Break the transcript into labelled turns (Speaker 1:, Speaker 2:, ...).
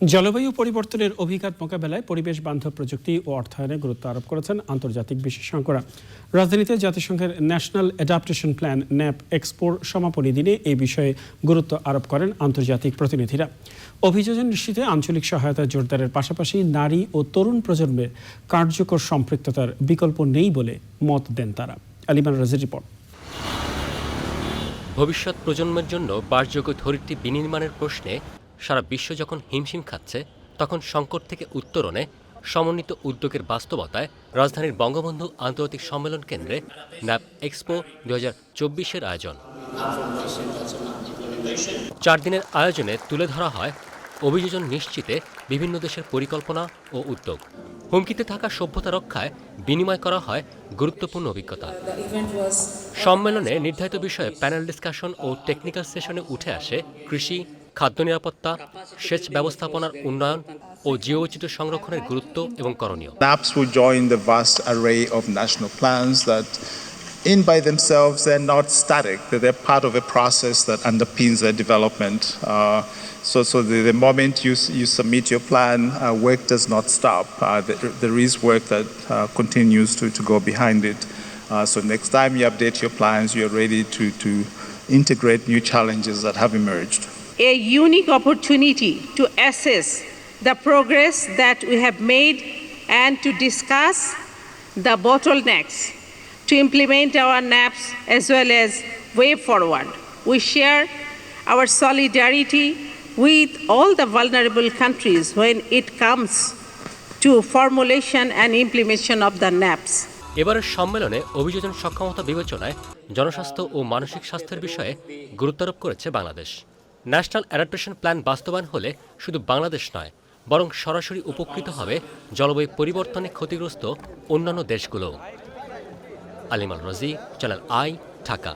Speaker 1: জলবায়ু পরিবর্তনের অভিঘাত মোকাবেলায় পরিবেশ বান্ধব প্রযুক্তি ও অর্থায়নে গুরুত্ব আরোপ করেছেন আন্তর্জাতিক বিশেষজ্ঞরা। রাজধানীতে জাতিসংঘের ন্যাশনাল অ্যাডাপ্টেশন প্ল্যান, ন্যাপ এক্সপোর সমাপনী দিনে এই বিষয়ে গুরুত্ব আরোপ করেন আন্তর্জাতিক প্রতিনিধিরা। অভিযোজন নিশ্চিতে আঞ্চলিক সহায়তা জোরদারের পাশাপাশি নারী ও তরুণ প্রজন্মের কার্যকর সম্পৃক্ততার বিকল্প নেই বলে মত দেন তারা। আলিমান রাজির রিপোর্ট।
Speaker 2: ভবিষ্যৎ প্রজন্মের জন্য বাসযোগ্য ধরিত্রী বিনির্মাণের প্রশ্নে সারা বিশ্ব যখন হিমশিম খাচ্ছে, তখন সংকট থেকে উত্তরণে সমন্বিত উদ্যোগের বাস্তবতায় রাজধানীর বঙ্গবন্ধু আন্তর্জাতিক সম্মেলন কেন্দ্রে ন্যাপ এক্সপো দু হাজার চব্বিশের আয়োজন। চার দিনের আয়োজনে তুলে ধরা হয় অভিযোজন নিশ্চিতে বিভিন্ন দেশের পরিকল্পনা ও উদ্যোগ। হুমকিতে থাকা সভ্যতা রক্ষায় বিনিময় করা হয় গুরুত্বপূর্ণ অভিজ্ঞতা। সম্মেলনে নির্ধারিত বিষয়ে প্যানেল ডিসকাশন ও টেকনিক্যাল সেশনে উঠে আসে কৃষি খাদ্য নিরাপত্তা সেচ ব্যবস্থাপনার উন্নয়ন ও জীববৈচিত্র্য সংরক্ষণের গুরুত্ব এবং করণীয়
Speaker 3: NAPS will join the vast array of national plans that, in by themselves, they're not static. That they're part of a process that underpins their development. Uh, so, so the, the moment you, s- you submit your plan, uh, work does not stop. Uh, there, there is work that uh, continues to, to go behind it. Uh, so next time you update your plans, you're ready to, to integrate new challenges that have emerged.
Speaker 4: A unique opportunity to assess the progress that we have made and to discuss the bottlenecks to implement our NAPs as well as way forward. We share our solidarity with all the vulnerable countries when it comes to formulation and implementation of the NAPs.
Speaker 2: এবারের সম্মেলনে অভিযোজন সক্ষমতা বিবেচনায় জনস্বাস্থ্য ও মানসিক স্বাস্থ্যের বিষয়ে গুরুত্বারোপ করেছে বাংলাদেশ ন্যাশনাল অ্যাডাপ্টেশন প্ল্যান বাস্তবায়ন হলে শুধু বাংলাদেশ নয়, বরং সরাসরি উপকৃত হবে জলবায়ু পরিবর্তনে ক্ষতিগ্রস্ত অন্যান্য দেশগুলো আলিমাল রাজি চ্যানেল আই ঢাকা